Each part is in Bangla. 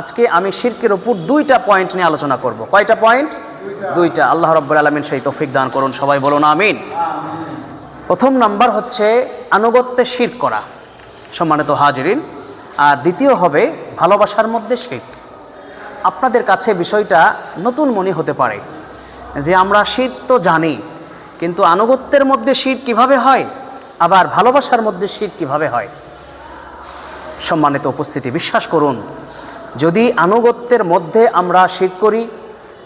আজকে আমি শিরকের উপর দুইটা পয়েন্ট নিয়ে আলোচনা করব। কয়টা পয়েন্ট দুইটা। আল্লাহ রব্বুল আলমিন সেই তৌফিক দান করুন সবাই বলুন আমিন। প্রথম নাম্বার হচ্ছে আনুগত্যে শির করা সম্মানিত হাজিরিন। আর দ্বিতীয় হবে ভালোবাসার মধ্যে শির। আপনাদের কাছে বিষয়টা নতুন মনে হতে পারে যে আমরা শীত তো জানি কিন্তু আনুগত্যের মধ্যে শীত কীভাবে হয়? আবার ভালোবাসার মধ্যে শীত কীভাবে হয়? সম্মানিত উপস্থিতি বিশ্বাস করুন যদি আনুগত্যের মধ্যে আমরা শির করি,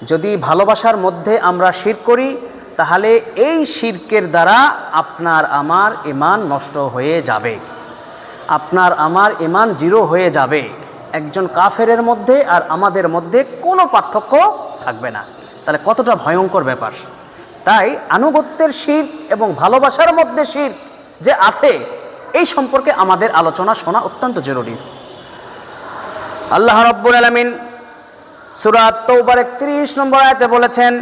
যদি ভালোবাসার মধ্যে আমরা শির করি, তাহলে এই শিরকের দ্বারা আপনার আমার ইমান নষ্ট হয়ে যাবে। আপনার আমার ইমান জিরো হয়ে যাবে। একজন কাফেরের মধ্যে আর আমাদের মধ্যে কোনো পার্থক্য থাকবে না। তাহলে কতটা ভয়ঙ্কর ব্যাপার। তাই আনুগত্যের শির এবং ভালোবাসার মধ্যে শির যে আছে, এই সম্পর্কে আমাদের আলোচনা শোনা অত্যন্ত জরুরি। আল্লাহ রব্বুল আলমিন সুরাত তৌবার একত্রিশ নম্বর আয়তে বলেছেন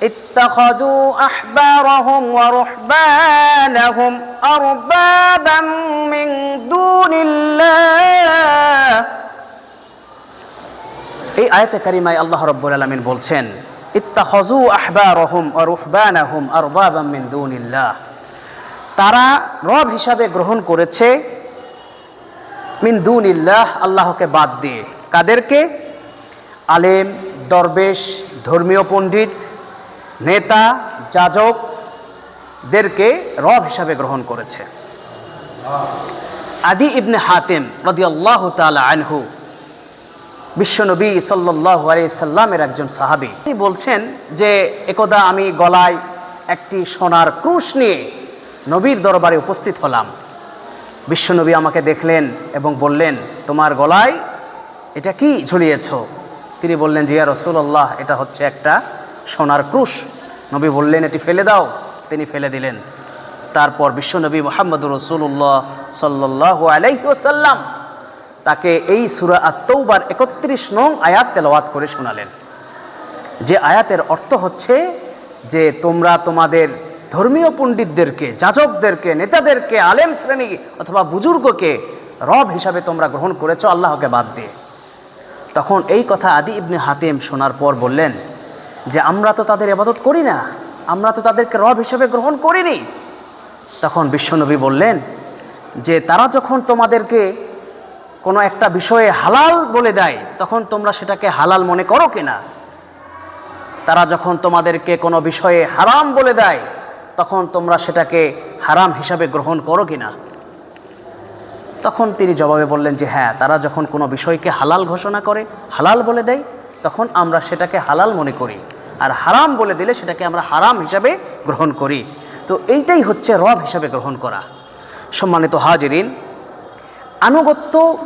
اتخذوا أحبارهم ورهبانهم أربابا من دون الله এই আয়াতে কারিমায় আল্লাহ রব্বুল আলমিন বলছেন ইত্তাখজু আহবারহম ও রুহবানাহুম আরবাবাম মিন দুনিল্লাহ তারা রব হিসাবে গ্রহণ করেছে মিন দুনিল্লাহ, আল্লাহকে বাদ দিয়ে। কাদেরকে? আলেম, দরবেশ, ধর্মীয় পণ্ডিত, নেতা যাজকদেরকে রব হিসাবে গ্রহণ করেছে। আদি ইবনে হাতেম রদি আল্লাহ তালা আনহু, বিশ্বনবী সাল্লাহ সাল্লামের একজন সাহাবি। তিনি বলছেন যে, একদা আমি গলায় একটি সোনার ক্রুশ নিয়ে নবীর দরবারে উপস্থিত হলাম। বিশ্বনবী আমাকে দেখলেন এবং বললেন, তোমার গলায় এটা কি ঝুলিয়েছ? তিনি বললেন জিয়া রসুল্লাহ এটা হচ্ছে একটা সোনার ক্রুশ। নবী বললেন, এটি ফেলে দাও। তিনি ফেলে দিলেন। তারপর বিশ্বনবী মোহাম্মদ রসুল্লাহ সাল্লাহ আলাইসাল্লাম তাকে এই সুরা আত্মৌবার একত্রিশ নং আয়াত তেলাওয়াত করে শোনালেন। যে আয়াতের অর্থ হচ্ছে যে তোমরা তোমাদের ধর্মীয় পণ্ডিতদেরকে, যাজকদেরকে, নেতাদেরকে, আলেম শ্রেণি অথবা বুজুর্গকে রব হিসাবে তোমরা গ্রহণ করেছ, আল্লাহকে বাদ দিয়ে। তখন এই কথা আদি ইবনে হাতিম শোনার পর বললেন যে, আমরা তো তাদের আবাদত করি না, আমরা তো তাদেরকে রব হিসেবে গ্রহণ করিনি। তখন বিশ্বনবী বললেন যে, তারা যখন তোমাদেরকে কোনো একটা বিষয়ে হালাল বলে দেয়, তখন তোমরা সেটাকে হালাল মনে করো কিনা? তারা যখন তোমাদেরকে কোনো বিষয়ে হারাম বলে দেয় তখন তোমরা সেটাকে হারাম হিসাবে গ্রহণ করো কিনা? তখন তিনি জবাবে বললেন যে হ্যাঁ তারা যখন কোনো বিষয়কে হালাল ঘোষণা করে, হালাল বলে দেয়, তখন আমরা সেটাকে হালাল মনে করি। আর হারাম বলে দিলে সেটাকে আমরা হারাম হিসাবে গ্রহণ করি। তো এইটাই হচ্ছে রব হিসাবে গ্রহণ করা। সম্মানিত হাজিরিন, আনুগত্য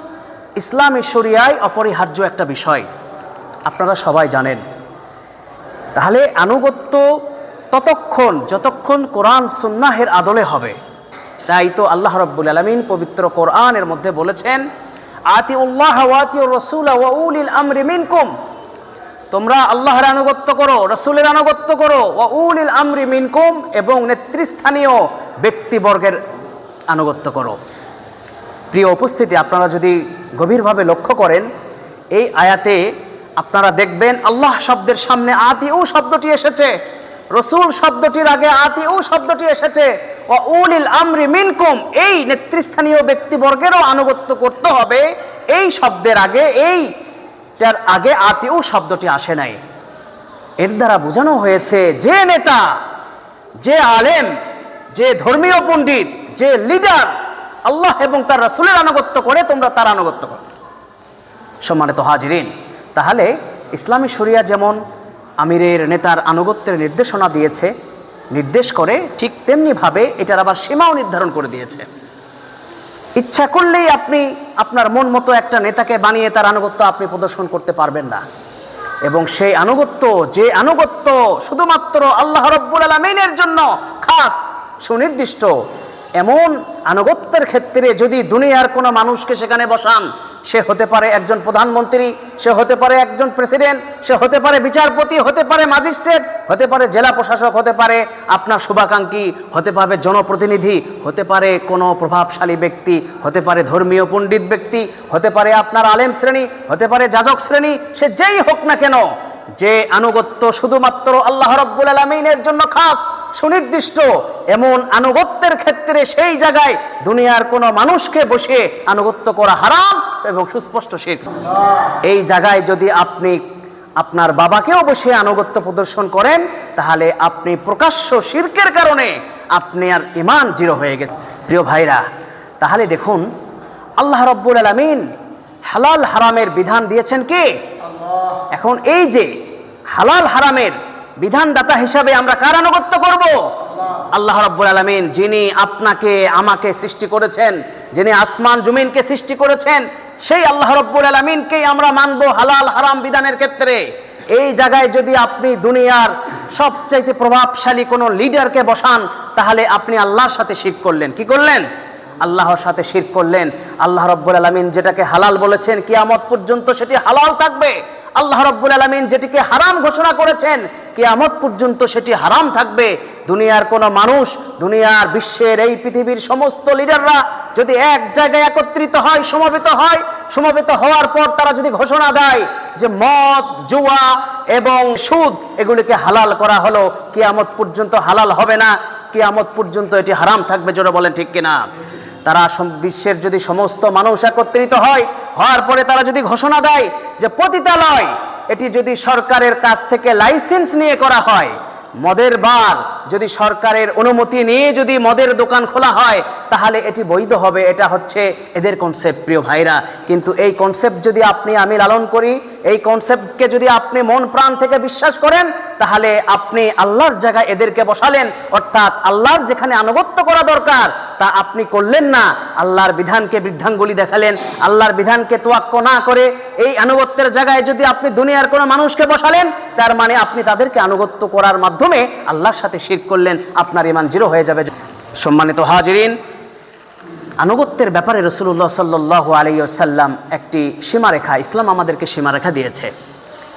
ইসলামী শরিয়ায় অপরিহার্য একটা বিষয়। আপনারা সবাই জানেন। তাহলে আনুগত্য ততক্ষণ, যতক্ষণ কোরআন সুন্নাহের আদলে হবে। তাই তো আল্লাহ রব্বুল আলমিন পবিত্র কোরআনের মধ্যে বলেছেন আতি উল্লাহ ওয়াতি রসুল ওয়াউলিল আমরি মিনকুম। তোমরা আল্লাহর আনুগত্য করো, রসুলের আনুগত্য করো ওয়াউলিল আমরি মিনকুম, এবং নেতৃস্থানীয় ব্যক্তিবর্গের আনুগত্য করো। প্রিয় উপস্থিতি, আপনারা যদি গভীরভাবে লক্ষ্য করেন, এই আয়াতে আপনারা দেখবেন আল্লাহ শব্দের সামনে আতি ও শব্দটি এসেছে। রসুল শব্দটির আগে আতি ও শব্দটি এসেছে। ও উলিল আমরি মিনকুম, এই নেতৃস্থানীয় ব্যক্তিবর্গেরও আনুগত্য করতে হবে। এই শব্দের আগে, এইটার আগে আতি ও শব্দটি আসে নাই। এর দ্বারা বোঝানো হয়েছে, যে নেতা, যে আলেম, যে ধর্মীয় পণ্ডিত, যে লিডার আল্লাহ এবং তার রাসুলের আনুগত্য করে তোমরা তার আনুগত্য করো। সম্মানিত হাজিরিন, তাহলে ইসলামী শরিয়া যেমন আমিরের নেতার আনুগত্যের নির্দেশনা দিয়েছে, নির্দেশ করে ঠিক তেমনিভাবে এটার আবার সীমাও নির্ধারণ করে দিয়েছে। ইচ্ছা করলেই আপনি আপনার মন মতো একটা নেতাকে বানিয়ে তার আনুগত্য আপনি প্রদর্শন করতে পারবেন না। এবং সেই আনুগত্য, যে আনুগত্য শুধুমাত্র আল্লাহ রব্বুল আলমিনের জন্য খাস, সুনির্দিষ্ট, এমন আনুগত্যের ক্ষেত্রে যদি দুনিয়ার কোনো মানুষকে সেখানে বসান সে হতে পারে একজন প্রধানমন্ত্রী সে হতে পারে একজন প্রেসিডেন্ট সে হতে পারে বিচারপতি হতে পারে ম্যাজিস্ট্রেট হতে পারে জেলা প্রশাসক হতে পারে আপনার শুভাকাঙ্ক্ষী হতে পারে জনপ্রতিনিধি হতে পারে কোনো প্রভাবশালী ব্যক্তি হতে পারে ধর্মীয় পণ্ডিত ব্যক্তি হতে পারে আপনার আলেম শ্রেণি হতে পারে যাজক শ্রেণি সে যেই হোক না কেন যে আনুগত্য শুধুমাত্র আল্লাহ রব্বুল আলমিনের জন্য খাস সুনির্দিষ্ট এমন আনুগত্যের ক্ষেত্রে সেই জায়গায় দুনিয়ার কোনো মানুষকে বসে আনুগত্য করা হারাম এবং সুস্পষ্ট শির এই জায়গায় যদি আপনি আপনার বাবাকেও বসে আনুগত্য প্রদর্শন করেন তাহলে আপনি প্রকাশ্য শির্কের কারণে আপনি আর ইমান জিরো হয়ে গেছে প্রিয় ভাইরা তাহলে দেখুন আল্লাহ রব্বুল আলমিন হালাল হারামের বিধান দিয়েছেন কে? এখন এই যে হালাল হারামের বিধানদাতা হিসাবে আমরা কার আনুগত্য করব? আল্লাহ রব্বুল আলমিন যিনি আপনাকে আমাকে সৃষ্টি করেছেন যিনি আসমান জমিনকে সৃষ্টি করেছেন সেই আল্লাহ রব্বুল আলমিনকেই আমরা মানব হালাল হারাম বিধানের ক্ষেত্রে এই জায়গায় যদি আপনি দুনিয়ার সবচাইতে প্রভাবশালী কোনো লিডারকে বসান, তাহলে আপনি আল্লাহর সাথে শিখ করলেন। কি করলেন? আল্লাহর সাথে শির করলেন। আল্লাহ রব্বুল আলমিন যেটাকে হালাল বলেছেন, কিয়ামত পর্যন্ত সেটি হালাল থাকবে। আল্লাহ রব্বুল আলমিন যেটিকে হারাম ঘোষণা করেছেন, কিয়ামত পর্যন্ত সেটি হারাম থাকবে। দুনিয়ার কোনো মানুষ, দুনিয়ার বিশ্বের এই পৃথিবীর সমস্ত লিডাররা যদি এক জায়গায় একত্রিত হয়, সমবেত হয়, সমবেত হওয়ার পর তারা যদি ঘোষণা দেয় যে মদ, জুয়া এবং সুদ, এগুলিকে হালাল করা হলো, কিয়ামত পর্যন্ত হালাল হবে না, কিয়ামত পর্যন্ত এটি হারাম থাকবে, জোরে বলেন ঠিক কিনা? তারা বিশ্বের যদি সমস্ত মানুষ একত্রিত হয়, হওয়ার পরে তারা যদি ঘোষণা দেয় যে পতিতালয়, এটি যদি সরকারের কাছ থেকে লাইসেন্স নিয়ে করা হয়, মদের বার যদি সরকারের অনুমতি নিয়ে যদি মদের দোকান খোলা হয়, তাহলে এটি বৈধ হবে। এটা হচ্ছে এদের কনসেপ্ট প্রিয় ভাইরা। কিন্তু এই কনসেপ্ট যদি আপনি আমি লালন করি, এই কনসেপ্টকে যদি আপনি মন প্রাণ থেকে বিশ্বাস করেন, তাহলে আপনি আল্লাহর জায়গায় এদেরকে বসালেন। অর্থাৎ আল্লাহর যেখানে আনুগত্য করা দরকার, তা আপনি করলেন না। আল্লাহর বিধানকে বৃদ্ধাঙ্গুলি দেখালেন। আল্লাহর বিধানকে তোয়াক্ক না করে এই আনুগত্যের জায়গায় যদি আপনি দুনিয়ার কোনো মানুষকে বসালেন, তার মানে আপনি তাদেরকে আনুগত্য করার মাধ্যমে আল্লাহর সাথে শির করলেন, আপনার ইমান জিরো হয়ে যাবে। সম্মানিত হাজিরিন, আনুগত্যের ব্যাপারে রসুল্লাহ সাল্লাহ আলাইসাল্লাম একটি সীমারেখা, ইসলাম আমাদেরকে সীমারেখা দিয়েছে।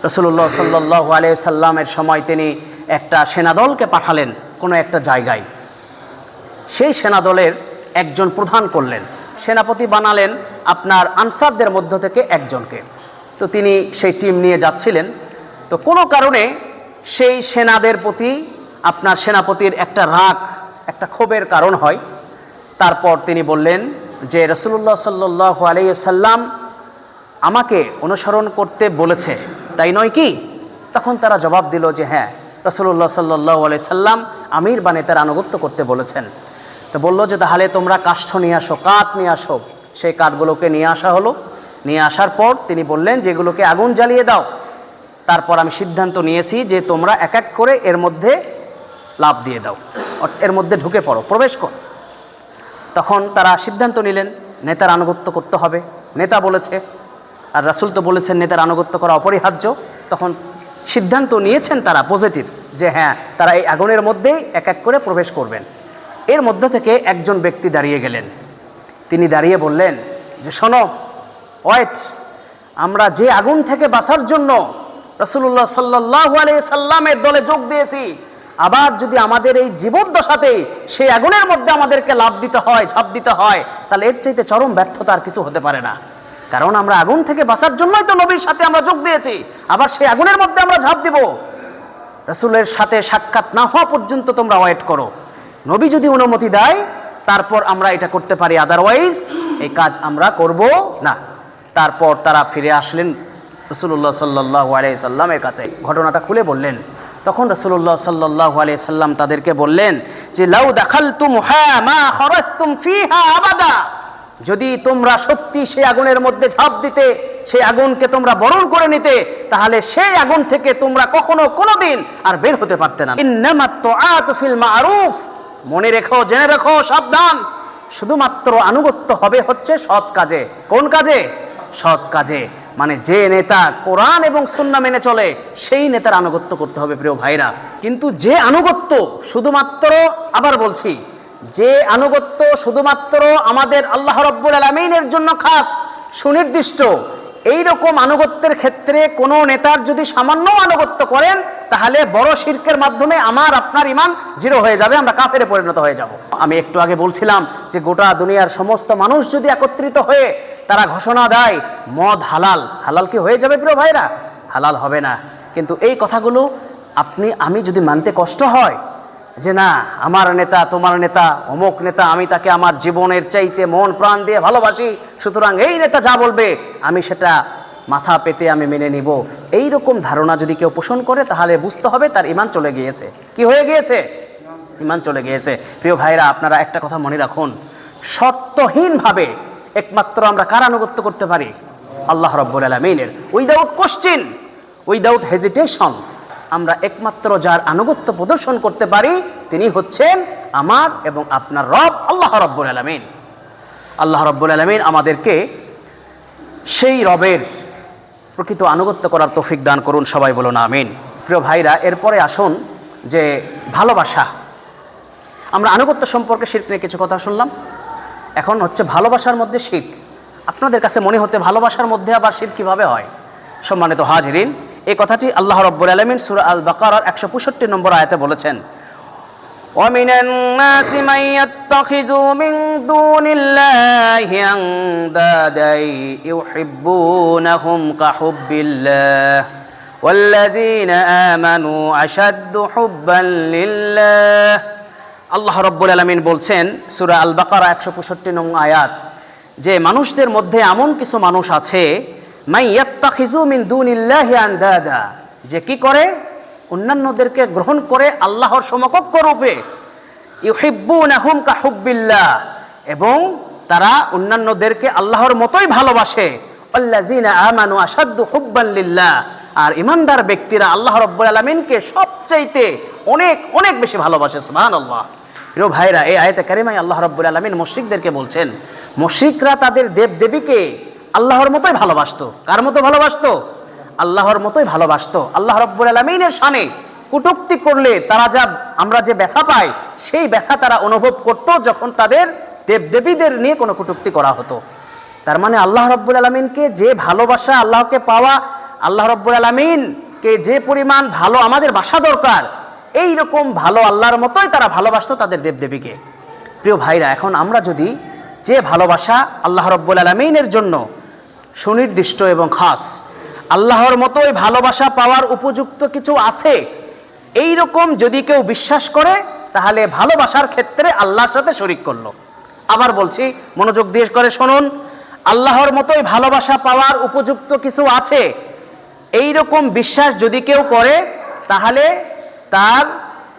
রসুল্লাহ সাল্লাহ আলাইসাল্লামের সময় তিনি একটা সেনাদলকে পাঠালেন কোনো একটা জায়গায়। সেই সেনাদলের একজন প্রধান করলেন। সেনাপতি বানালেন আপনার আনসারদের মধ্য থেকে একজনকে। তো তিনি সেই টিম নিয়ে যাচ্ছিলেন। তো কোনো কারণে সেই সেনাদের প্রতি আপনার সেনাপতির একটা রাগ, একটা ক্ষোভের কারণ হয়। তারপর তিনি বললেন যে রসুল্লাহ সাল্লাহ আলাইসাল্লাম আমাকে অনুসরণ করতে বলেছে, তাই নয় কি? তখন তারা জবাব দিল যে হ্যাঁ রসুল্লাহ সাল্লাহ আলাই সাল্লাম আমির বানে তার আনুগত্য করতে বলেছেন। তো বলল যে, তাহলে তোমরা কাষ্ঠ নিয়ে আসো, কাঠ নিয়ে আসো। সেই কাঠগুলোকে নিয়ে আসা হলো। নিয়ে আসার পর তিনি বললেন, যেগুলোকে আগুন জ্বালিয়ে দাও। তারপর আমি সিদ্ধান্ত নিয়েছি যে, তোমরা এক এক করে এর মধ্যে লাভ দিয়ে দাও। এর মধ্যে ঢুকে পড়ো, প্রবেশ কর। তখন তারা সিদ্ধান্ত নিলেন, নেতার আনুগত্য করতে হবে। নেতা বলেছে, আর রাসুল তো বলেছেন, নেতার আনুগত্য করা অপরিহার্য। তখন সিদ্ধান্ত নিয়েছেন তারা পজিটিভ যে হ্যাঁ তারা এই আগুনের মধ্যেই এক এক করে প্রবেশ করবেন। এর মধ্য থেকে একজন ব্যক্তি দাঁড়িয়ে গেলেন। তিনি দাঁড়িয়ে বললেন যে, শোনো, ওয়েট, আমরা যে আগুন থেকে বাঁচার জন্য রসুল্লাহ সাল্লাহ আলিয়া সাল্লামের দলে যোগ দিয়েছি আবার যদি আমাদের এই জীবদ্দশাতে সেই আগুনের মধ্যে আমাদেরকে লাভ দিতে হয়, ঝাঁপ দিতে হয়, তাহলে এর চাইতে চরম ব্যর্থতা আর কিছু হতে পারে না। কারণ আমরা আগুন থেকে বাঁচার জন্যই তো নবীর সাথে আমরা যোগ দিয়েছি, আবার সেই আগুনের মধ্যে আমরা ঝাঁপ দিব। রসুলের সাথে সাক্ষাৎ না হওয়া পর্যন্ত তোমরা ওয়েট করো। নবী যদি অনুমতি দেয়, তারপর আমরা এটা করতে পারি আদারওয়াইজ এই কাজ আমরা করব না। তারপর তারা ফিরে আসলেন রসুল্লাহ সাল্লাহ আলাইসাল্লামের কাছে। ঘটনাটা খুলে বললেন তখন রসুল্লাহ সাল্লাহ আলাইসাল্লাম তাদেরকে বললেন যে, লাউ দেখাল তুম হ্যাঁ মা যদি তোমরা সত্যি সেই আগুনের মধ্যে ঝাঁপ দিতে, সেই আগুনকে তোমরা বরণ করে নিতে, তাহলে সেই আগুন থেকে তোমরা কখনো কোনোদিন আর বের হতে পারতে না। মনে রেখো, জেনে রেখো, সাবধান। শুধুমাত্র আনুগত্য হবে হচ্ছে সৎ কাজে। কোন কাজে? সৎ কাজে। মানে যে নেতা কোরআন এবং সুন্না মেনে চলে, সেই নেতার আনুগত্য করতে হবে প্রিয় ভাইরা। কিন্তু যে আনুগত্য শুধুমাত্র, আবার বলছি, যে আনুগত্য শুধুমাত্র আমাদের আল্লাহ রব্বুল আলমিনের জন্য খাস, সুনির্দিষ্ট এই রকম আনুগত্যের ক্ষেত্রে কোনো নেতার যদি সামান্য আনুগত্য করেন, তাহলে বড় শির্কের মাধ্যমে আমার, আপনার ইমান জিরো হয়ে যাবে, আমরা কাফেরে পরিণত হয়ে যাব। আমি একটু আগে বলছিলাম যে গোটা দুনিয়ার সমস্ত মানুষ যদি একত্রিত হয়ে তারা ঘোষণা দেয়, মদ হালাল হালাল কি হয়ে যাবে প্রিয় ভাইরা? হালাল হবে না। কিন্তু এই কথাগুলো আপনি, আমি যদি মানতে কষ্ট হয় যে না, আমার নেতা, তোমার নেতা, অমুক নেতা, আমি তাকে আমার জীবনের চাইতে মন প্রাণ দিয়ে ভালোবাসি, সুতরাং এই নেতা যা বলবে, আমি সেটা মাথা পেতে আমি মেনে নিব। এই রকম ধারণা যদি কেউ পোষণ করে, তাহলে বুঝতে হবে তার ইমান চলে গিয়েছে। কি হয়ে গিয়েছে? ইমান চলে গিয়েছে। প্রিয় ভাইরা, আপনারা একটা কথা মনে রাখুন। সত্যহীনভাবে একমাত্র আমরা কার আনুগত্য করতে পারি? আল্লাহ রব্বুল আলমিনের। উইদাউট কোশ্চিন উইদাউট হেজিটেশন আমরা একমাত্র যার আনুগত্য প্রদর্শন করতে পারি, তিনি হচ্ছেন আমার এবং আপনার রব আল্লাহ রব্বুল আলমিন। আল্লাহ রব্বুল আলমিন আমাদেরকে সেই রবের প্রকৃত আনুগত্য করার তৌফিক দান করুন, সবাই বলুন আমিন। প্রিয় ভাইরা, এরপরে আসুন যে ভালোবাসা। আমরা আনুগত্য সম্পর্কে শিল্প নিয়ে কিছু কথা শুনলাম। এখন হচ্ছে ভালোবাসার মধ্যে শিখ আপনাদের কাছে মনে হতে ভালোবাসার মধ্যে আবার শির কীভাবে হয়? সম্মানিত হাজিরিন এই কথাটি আল্লাহ রব্বুল আলমিন সুরা আল বাকার একশো পঁয়ষট্টি নম্বর আয়াতে বলেছেন ومن الناس من يتخذ من دون الله أندادا يحبونهم كحب الله والذين آمنوا أشد حبا لله আল্লাহ রব্বুল আলমিন বলছেন সুরা আল বাকারা একশো পঁয়ষট্টি নং আয়াত যে মানুষদের মধ্যে এমন কিছু মানুষ আছে যে কি করে? অন্যান্যদেরকে গ্রহণ করে আল্লাহর সমকক্ষ রূপে। এবং তারা অন্যান্যদেরকে আল্লাহর মতোই ভালোবাসে। আর ইমানদার ব্যক্তিরা আল্লাহ রাব্বুল আলামিনকে সবচাইতে অনেক অনেক বেশি ভালোবাসে, সুবহানাল্লাহ। প্রিয় ভাইরা, এই আয়াতে কারিমায় আল্লাহ রাব্বুল আলামিন মুশরিকদেরকে বলছেন, মুশরিকরা তাদের দেব দেবীকে আল্লাহর মতোই ভালোবাসতো। কার মতো ভালোবাসতো? আল্লাহর মতোই ভালোবাসতো। আল্লাহ রব্বুল আলমিনের সানে কুটুক্তি করলে তারা যা, আমরা যে ব্যথা পাই, সেই ব্যথা তারা অনুভব করত যখন তাদের দেবদেবীদের নিয়ে কোনো কুটুক্তি করা হতো। তার মানে আল্লাহ রব্বুল আলমিনকে যে ভালোবাসা, আল্লাহকে পাওয়া, আল্লাহ রব্বুল আলমিনকে যে পরিমাণ ভালো আমাদের বাসা দরকার এই রকম ভালো আল্লাহর মতোই তারা ভালোবাসতো তাদের দেবদেবীকে। প্রিয় ভাইরা, এখন আমরা যদি যে ভালোবাসা আল্লাহ রব্বুল আলমিনের জন্য সুনির্দিষ্ট এবং খাস। আল্লাহর মতোই ভালোবাসা পাওয়ার উপযুক্ত কিছু আছে। এই রকম যদি কেউ বিশ্বাস করে, তাহলে ভালোবাসার ক্ষেত্রে আল্লাহর সাথে শরিক করল। আবার বলছি, মনোযোগ দিয়ে করে শুনুন, আল্লাহর মতোই ভালোবাসা পাওয়ার উপযুক্ত কিছু আছে। এই রকম বিশ্বাস যদি কেউ করে, তাহলে তার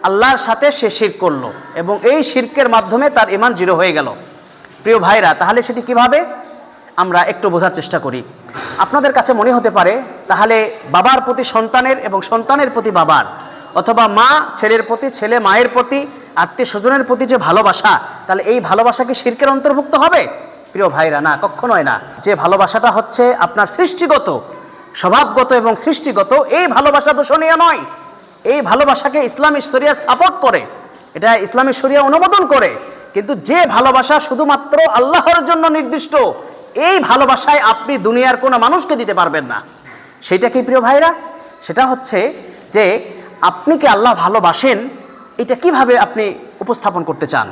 আল্লাহর সাথে সে শির করল এবং এই শিরকের মাধ্যমে তার ইমান জিরো হয়ে গেল। প্রিয় ভাইরা, তাহলে সেটি কীভাবে? আমরা একটু বোঝার চেষ্টা করি। আপনাদের কাছে মনে হতে পারে, তাহলে বাবার প্রতি সন্তানের এবং সন্তানের প্রতি বাবার অথবা মা ছেলের প্রতি, ছেলে মায়ের প্রতি, আত্মীয় স্বজনের প্রতি যে ভালোবাসা, তাহলে এই ভালোবাসা কি শির্কের অন্তর্ভুক্ত হবে? প্রিয় ভাইরা, না কখনোই না। যে ভালোবাসাটা হচ্ছে আপনার সৃষ্টিগত, স্বভাবগত এবং সৃষ্টিগত, এই ভালোবাসা দূষণীয় নয়। এই ভালোবাসাকে ইসলামী শরিয়া সাপোর্ট করে। এটা ইসলামী শরিয়া অনুমোদন করে। কিন্তু যে ভালোবাসা শুধুমাত্র আল্লাহর জন্য নির্দিষ্ট এই ভালোবাসায় আপনি দুনিয়ার কোনো মানুষকে দিতে পারবেন না। সেটা কি প্রিয় ভাইরা? সেটা হচ্ছে যে আপনি কি আল্লাহ ভালোবাসেন? এটা কীভাবে আপনি উপস্থাপন করতে চান?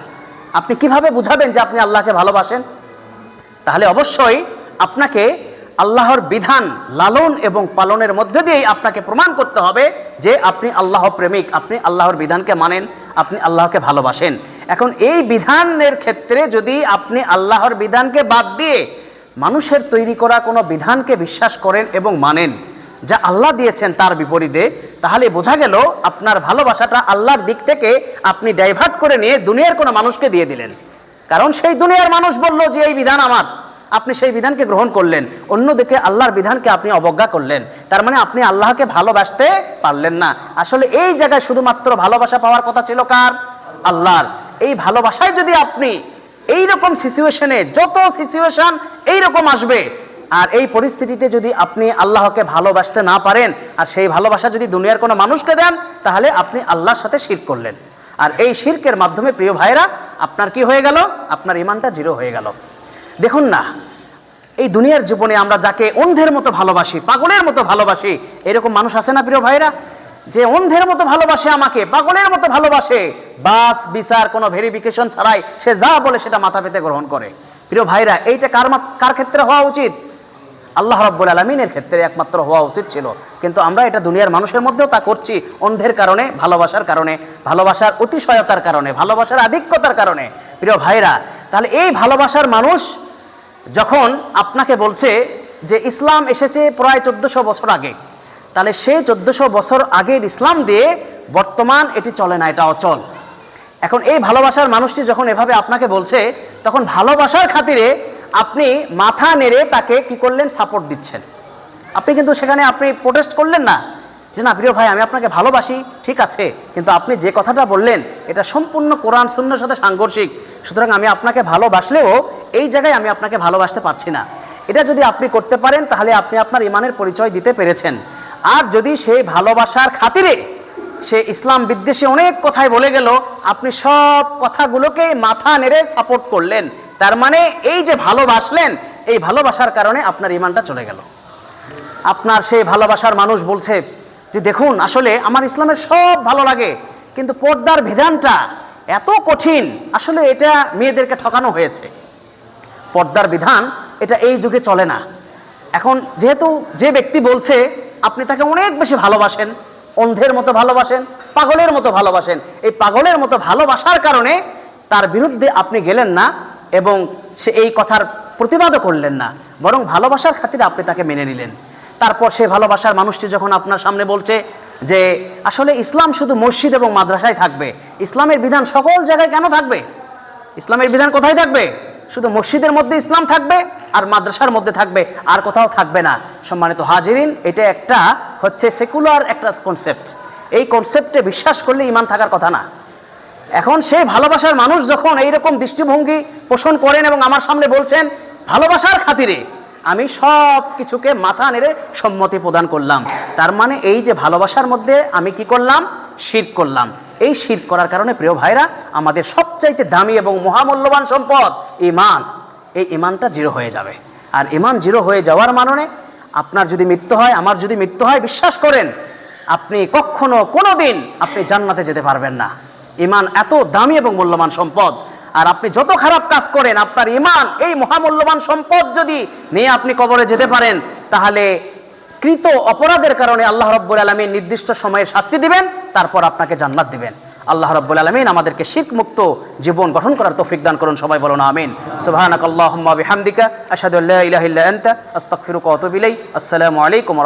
আপনি কীভাবে বুঝাবেন যে আপনি আল্লাহকে ভালোবাসেন? তাহলে অবশ্যই আপনাকে আল্লাহর বিধান লালন এবং পালনের মধ্যে দিয়েই আপনাকে প্রমাণ করতে হবে যে আপনি আল্লাহ প্রেমিক, আপনি আল্লাহর বিধানকে মানেন, আপনি আল্লাহকে ভালোবাসেন। এখন এই বিধানের ক্ষেত্রে যদি আপনি আল্লাহর বিধানকে বাদ দিয়ে মানুষের তৈরি করা কোনো বিধানকে বিশ্বাস করেন এবং মানেন, যা আল্লাহ দিয়েছেন তার বিপরীতে, তাহলে বোঝা গেল আপনার ভালোবাসাটা আল্লাহর দিক থেকে আপনি ডাইভার্ট করে নিয়ে দুনিয়ার কোনো মানুষকে দিয়ে দিলেন। কারণ সেই দুনিয়ার মানুষ বলল যে, এই বিধান আমার। আপনি সেই বিধানকে গ্রহণ করলেন, অন্যদিকে আল্লাহর বিধানকে আপনি অবজ্ঞা করলেন। তার মানে আপনি আল্লাহকে ভালোবাসতে পারলেন না। আসলে এই জায়গায় শুধুমাত্র ভালোবাসা পাওয়ার কথা ছিল কার? আল্লাহর। এই ভালোবাসায় যদি আপনি এই রকম সিচুয়েশনে যত সিচুয়েশন এই রকম আসবে। আর এই পরিস্থিতিতে যদি আপনি আল্লাহকে ভালোবাসতে না পারেন, আর সেই ভালোবাসা যদি দুনিয়ার কোনো মানুষকে দেন, তাহলে আপনি আল্লাহর সাথে শির করলেন। আর এই শিরকের মাধ্যমে প্রিয় ভাইরা আপনার কি হয়ে গেল? আপনার ইমানটা জিরো হয়ে গেল। দেখুন না, এই দুনিয়ার জীবনে আমরা যাকে অন্ধের মতো ভালোবাসি, পাগলের মতো ভালোবাসি, এরকম মানুষ আছে না প্রিয় ভাইরা যে অন্ধের মতো ভালোবাসে আমাকে, পাগলের মতো ভালোবাসে, বাস, বিচার, কোনো ভেরিফিকেশন ছাড়াই সে যা বলে সেটা মাথা পেতে গ্রহণ করে। প্রিয় ভাইরা, এইটা কার কার ক্ষেত্রে হওয়া উচিত? আল্লাহ রব্বুল আলমিনের ক্ষেত্রে একমাত্র হওয়া উচিত ছিল। কিন্তু আমরা এটা দুনিয়ার মানুষের মধ্যেও তা করছি, অন্ধের কারণে, ভালোবাসার কারণে, ভালোবাসার অতিশয়তার কারণে, ভালোবাসার আধিক্যতার কারণে। প্রিয় ভাইরা, তাহলে এই ভালোবাসার মানুষ যখন আপনাকে বলছে যে ইসলাম এসেছে প্রায় চোদ্দশো বছর আগে তাহলে সে চোদ্দশো বছর আগের ইসলাম দিয়ে বর্তমান এটি চলে না এটা অচল এখন এই ভালোবাসার মানুষটি যখন এভাবে আপনাকে বলছে, তখন ভালোবাসার খাতিরে আপনি মাথা নেড়ে তাকে কি করলেন? সাপোর্ট দিচ্ছেন। আপনি কিন্তু সেখানে আপনি প্রোটেস্ট করলেন না, যে না, প্রিয় ভাই, আমি আপনাকে ভালোবাসি, ঠিক আছে, কিন্তু আপনি যে কথাটা বললেন, এটা সম্পূর্ণ কোরআন শূন্যের সাথে সাংঘর্ষিক। সুতরাং আমি আপনাকে ভালোবাসলেও এই জায়গায় আমি আপনাকে ভালোবাসতে পারছি না। এটা যদি আপনি করতে পারেন, তাহলে আপনি আপনার ইমানের পরিচয় দিতে পেরেছেন। আর যদি সেই ভালোবাসার খাতিরে সে ইসলাম বিদ্বেষে অনেক কথাই বলে গেল, আপনি সব কথাগুলোকে মাথা নেড়ে সাপোর্ট করলেন। তার মানে এই যে ভালোবাসলেন, এই ভালোবাসার কারণে আপনার ইমানটা চলে গেল। আপনার সেই ভালোবাসার মানুষ বলছে যে, দেখুন, আসলে আমার ইসলামের সব ভালো লাগে, কিন্তু পর্দার বিধানটা এত কঠিন, আসলে এটা মেয়েদেরকে ঠকানো হয়েছে। পর্দার বিধান এটা এই যুগে চলে না। এখন যেহেতু যে ব্যক্তি বলছে আপনি তাকে অনেক বেশি ভালোবাসেন, অন্ধের মতো ভালোবাসেন, পাগলের মতো ভালোবাসেন। এই পাগলের মতো ভালোবাসার কারণে তার বিরুদ্ধে আপনি গেলেন না এবং সে এই কথার প্রতিবাদও করলেন না। বরং ভালোবাসার খাতিরে আপনি তাকে মেনে নিলেন। তারপর সে ভালোবাসার মানুষটি যখন আপনার সামনে বলছে যে, আসলে ইসলাম শুধু মসজিদ এবং মাদ্রাসায় থাকবে। ইসলামের বিধান সকল জায়গায় কেন থাকবে? ইসলামের বিধান কোথায় থাকবে? শুধু মসজিদের মধ্যে ইসলাম থাকবে আর মাদ্রাসার মধ্যে থাকবে, আর কোথাও থাকবে না। সম্মানিত হাজিরিন, এটা একটা হচ্ছে সেকুলার একটা কনসেপ্ট এই কনসেপ্টে বিশ্বাস করলে ইমান থাকার কথা না। এখন সেই ভালোবাসার মানুষ যখন এইরকম দৃষ্টিভঙ্গি পোষণ করেন এবং আমার সামনে বলছেন, ভালোবাসার খাতিরে আমি সব কিছুকে মাথা নেড়ে সম্মতি প্রদান করলাম। তার মানে এই যে ভালোবাসার মধ্যে আমি কি করলাম? শির করলাম। এই শির করার কারণে, প্রিয় ভাইরা, আমাদের সবচাইতে দামি এবং মহামূল্যবান সম্পদ ইমান এই ইমানটা জিরো হয়ে যাবে। আর ইমান জিরো হয়ে যাওয়ার মাননে আপনার যদি মৃত্যু হয়, আমার যদি মৃত্যু হয়, বিশ্বাস করেন, আপনি কখনো কোনো দিন আপনি জান্নাতে যেতে পারবেন না। ইমান এত দামি এবং মূল্যবান সম্পদ। আর আপনি যত খারাপ কাজ করেন, আপনার ইমান এই মহামূল্যবান সম্পদ যদি নিয়ে আপনি কবরে যেতে পারেন, তাহলে কৃত অপরাধের কারণে আল্লাহ রব্বুল আলমী নির্দিষ্ট সময়ে শাস্তি দিবেন, তারপর আপনাকে জান্নাত দিবেন। আল্লাহ রব্বুল আলমিন আমাদেরকে মুক্ত জীবন গঠন করার তৌফিক দান করুন, সবাই বলুন আমিন। সুবহানাক আল্লাহুম্মা বিহামদিকা আসসালামু আলাইকুম